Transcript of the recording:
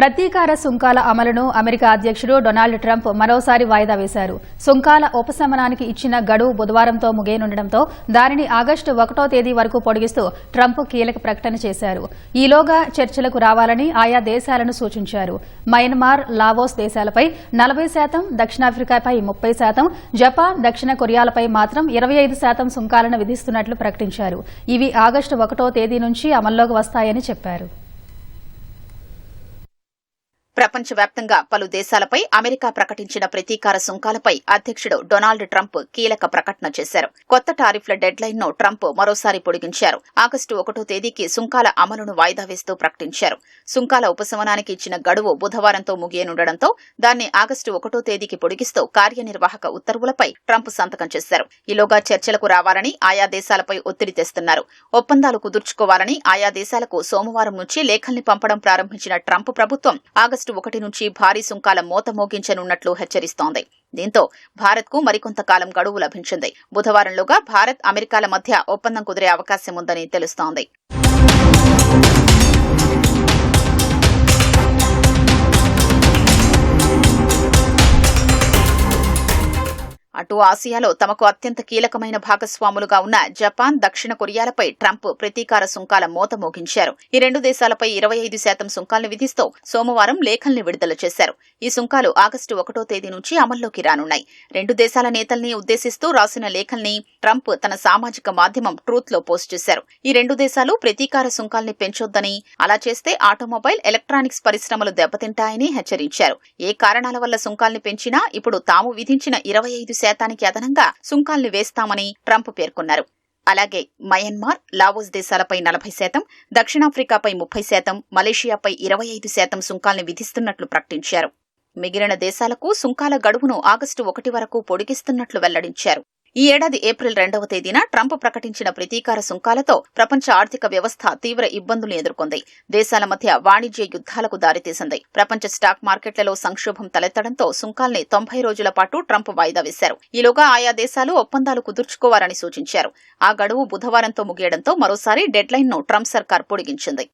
ప్రతీకార సుంకాల అమలును అమెరికా అధ్యక్షుడు డొనాల్డ్ ట్రంప్ మరోసారి వాయిదా వేశారు. సుంకాల ఉపశమనానికి ఇచ్చిన గడువు బుధవారంతో ముగియనుండటంతో దానిని ఆగస్టు ఒకటో తేదీ వరకు పొడిగిస్తూ ట్రంప్ కీలక ప్రకటన చేశారు. ఈలోగా చర్చలకు రావాలని ఆయా దేశాలను సూచించారు. మయన్మార్ లావోస్ దేశాలపై నలభై శాతం దక్షిణాఫ్రికాపై ముప్పై శాతం జపాన్ దక్షిణ కొరియాలపై మాత్రం ఇరవై ఐదు శాతం సుంకాలను విధిస్తున్నట్లు ప్రకటించారు. ఇవి ఆగస్టు ఒకటో తేదీ నుంచి అమల్లోకి వస్తాయని చెప్పారు. ప్రపంచవ్యాప్తంగా పలు దేశాలపై అమెరికా ప్రకటించిన ప్రతీకార సుంకాలపై అధ్యక్షుడు డొనాల్డ్ ట్రంప్ కీలక ప్రకటన చేశారు. కొత్త టారిఫ్ల డెడ్ లైన్ను ట్రంప్ మరోసారి పొడిగించారు. ఆగస్టు ఒకటో తేదీకి సుంకాల అమలును వాయిదా వేస్తూ ప్రకటించారు. సుంకాల ఉపశమనానికి ఇచ్చిన గడువు బుధవారంతో ముగియనుండటంతో దాన్ని ఆగస్టు ఒకటో తేదీకి పొడిగిస్తూ కార్యనిర్వాహక ఉత్తర్వులపై ట్రంప్ సంతకం చేశారు. ఈలోగా చర్చలకు రావాలని ఆయా దేశాలపై ఒత్తిడి తెస్తున్నారు. ఒప్పందాలు కుదుర్చుకోవాలని ఆయా దేశాలకు సోమవారం నుంచి లేఖల్ని పంపడం ప్రారంభించిన ట్రంప్ ప్రభుత్వం ఆగస్టు ఒకటి నుంచి భారీ సుంకాల మోత మోగించనున్నట్లు హెచ్చరిస్తోంది. దీంతో భారత్కు మరికొంతకాలం గడువు లభించింది. బుధవారంలోగా భారత్ అమెరికాల మధ్య ఒప్పందం కుదిరే అవకాశం ఉందని తెలుస్తోంది. అటు ఆసియాలో తమకు అత్యంత కీలకమైన భాగస్వాములుగా ఉన్న జపాన్ దక్షిణ కొరియాలపై ట్రంప్ ప్రతీకార సుంకాల మోత మోగించారు. ఈ రెండు దేశాలపై ఇరవై ఐదు శాతం సుంకాలను విధిస్తూ సోమవారం లేఖల్ని విడుదల చేశారు. ఈ సుంకాలు ఆగస్టు ఒకటో తేదీ నుంచి అమల్లోకి రానున్నాయి. రెండు దేశాల నేతల్ని ఉద్దేశిస్తూ రాసిన లేఖల్ని ట్రంప్ తన సామాజిక మాధ్యమం ట్రూత్లో పోస్ట్ చేశారు. ఈ రెండు దేశాలు ప్రతీకార సుంకాల్ని పెంచొద్దని అలా చేస్తే ఆటోమొబైల్ ఎలక్ట్రానిక్స్ పరిశ్రమలు దెబ్బతింటాయని హెచ్చరించారు. ఏ కారణాల వల్ల సుంకాల్ని పెంచినా ఇప్పుడు తాము విధించిన ఇరవై ఐదు శాతానికి అదనంగా సుంకాల్ని వేస్తామని ట్రంప్ పేర్కొన్నారు. అలాగే మయన్మార్ లావోస్ దేశాలపై నలభై శాతం దక్షిణాఫ్రికాపై ముప్పై శాతం మలేషియాపై ఇరవై ఐదు శాతం సుంకాల్ని విధిస్తున్నట్లు ప్రకటించారు. మిగిలిన దేశాలకు సుంకాల గడువును ఆగస్టు ఒకటి వరకు పొడిగిస్తున్నట్లు వెల్లడించారు. ఈ ఏడాది ఏప్రిల్ రెండవ తేదీన ట్రంప్ ప్రకటించిన ప్రతీకార సుంకాలతో ప్రపంచ ఆర్థిక వ్యవస్థ తీవ్ర ఇబ్బందులు ఎదుర్కొంది. దేశాల మధ్య వాణిజ్య యుద్ధాలకు దారితీసింది. ప్రపంచ స్టాక్ మార్కెట్లలో సంక్షోభం తలెత్తడంతో సుంకాల్ని తొంభై రోజుల పాటు ట్రంప్ వాయిదా వేశారు. ఈలోగా ఆయా దేశాలు ఒప్పందాలు కుదుర్చుకోవాలని సూచించారు. ఆ గడువు బుధవారంతో ముగియడంతో మరోసారి డెడ్లైన్ను ట్రంప్ సర్కార్ పొడిగించింది.